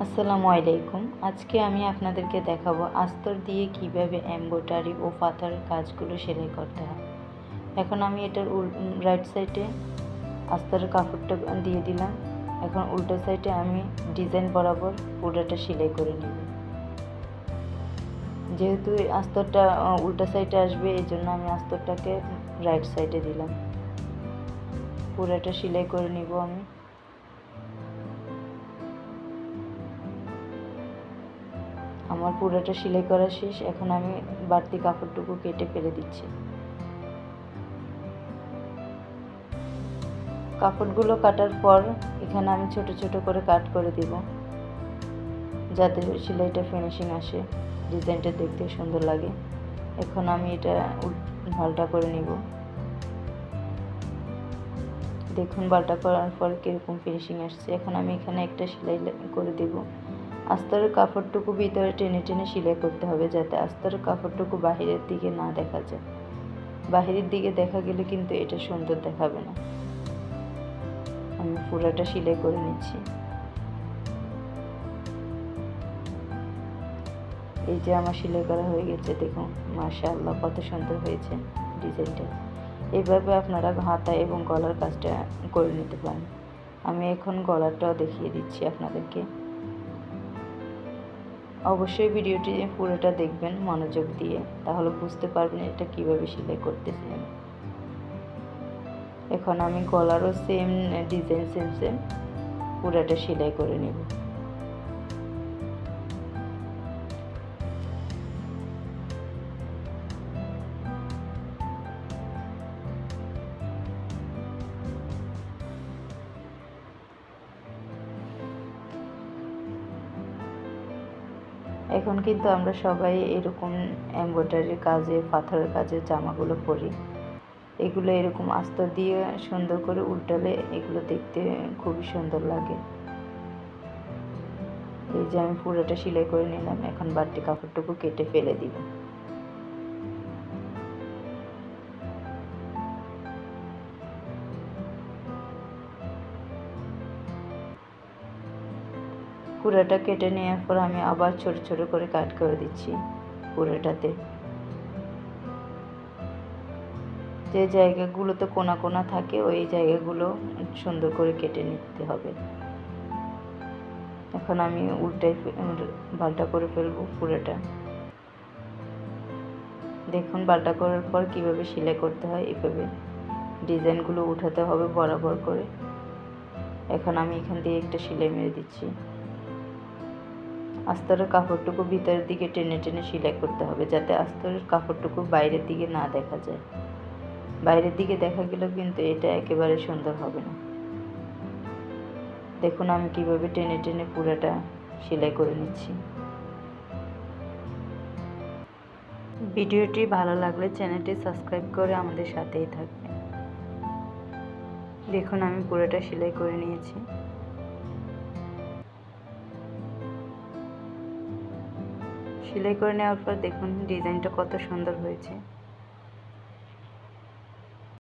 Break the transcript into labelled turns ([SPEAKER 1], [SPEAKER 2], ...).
[SPEAKER 1] আসসালামু আলাইকুম। আজকে আমি আপনাদেরকে দেখাবো আস্তর দিয়ে কীভাবে এমব্রয়ডারি ও পাথরের কাজগুলো সেলাই করতে হয়। এখন আমি এটার উল রাইট সাইডে আস্তরের কাপড়টা দিয়ে দিলাম। এখন উল্টো সাইডে আমি ডিজাইন বরাবর পুরোটা সেলাই করে নিব। যেহেতু আস্তরটা উল্টো সাইডে আসবে, এই জন্য আমি আস্তরটাকে রাইট সাইডে দিলাম। পুরোটা সেলাই করে নিব আমি। আমার পুরোটা সেলাই করা শেষ, এখন আমি বাড়তি কাপড়টুকু কেটে ফেলে দিচ্ছি। কাপড়গুলো কাটার পর এখানে আমি ছোট ছোট করে কাট করে দিব, যাতে সেলাইটা ফিনিশিং আসে, ডিজাইনটা দেখতে সুন্দর লাগে। এখন আমি এটা ভালটা করে নিব। দেখুন বালটা করার পর কীরকম ফিনিশিং আসছে। এখন আমি এখানে একটা সেলাই করে দেবো। আস্তরের কাপড়টুকু ভিতরে টেনে টেনে সেলাই করতে হবে যাতে আস্তরের কাপড়টুকু বাহিরের দিকে না দেখা যায়। বাহিরের দিকে দেখা গেলে কিন্তু এটা সুন্দর দেখাবে না। আমি পুরোটা সেলাই করে নিচ্ছি। এই যে আমার সেলাই করা হয়ে গেছে, দেখুন, মাশাআল্লাহ, কত সুন্দর হয়েছে ডিজাইনটা। এইভাবে আপনারা হাতা এবং গলার কাজটা করে নিতে পারেন। আমি এখন গলাটাও দেখিয়ে দিচ্ছি আপনাদেরকে। অবশ্যই ভিডিওটি পুরোটা দেখবেন মনোযোগ দিয়ে, তাহলে বুঝতে পারবেন এটা কীভাবে সেলাই করতেছি আমি এখন আমি গলারও সেম ডিজাইন সেম সেম পুরোটা সেলাই করে নেব। এখন কিন্তু আমরা সবাই এরকম এমব্রয়ডারির কাজে, পাথরের কাজে জামাগুলো পরি। এগুলো এরকম আস্তর দিয়ে সুন্দর করে উল্টালে এগুলো দেখতে খুবই সুন্দর লাগে। এই যে আমি পুরোটা সেলাই করে নিলাম, এখন বাড়তি কাপড়টুকু কেটে ফেলে দিব। পুরোটা কেটে নেওয়ার পর আমি আবার ছোট ছোট করে কাট করে দিচ্ছি পুরোটাতে যে জায়গাগুলোতে কোনা কোনা থাকে, ওই জায়গাগুলো সুন্দর করে কেটে নিতে হবে। এখন আমি উল্টাই বালটা করে ফেলব পুরোটা দেখুন বালটা করার পর কীভাবে সেলাই করতে হয়, এভাবে ডিজাইনগুলো উঠাতে হবে বরাবর করে। এখন আমি এখান দিয়ে একটা সেলাই মেরে দিচ্ছি। আস্তরের কাপড়টুকু ভিতরের দিকে টেনে টেনে সেলাই করতে হবে যাতে আস্তরের কাপড়টুকু বাইরের দিকে না দেখা যায়। বাইরের দিকে দেখা গেলেও কিন্তু এটা একেবারে সুন্দর হবে না। দেখুন আমি কীভাবে টেনে টেনে পুরাটা সেলাই করে নিচ্ছি। ভিডিওটি ভালো লাগলে চ্যানেলটি সাবস্ক্রাইব করে আমাদের সাথেই থাকবেন। দেখুন আমি পুরোটা সেলাই করে নিয়েছি। সেলাই করে নেওয়ার পর দেখুন ডিজাইনটা কত সুন্দর হয়েছে।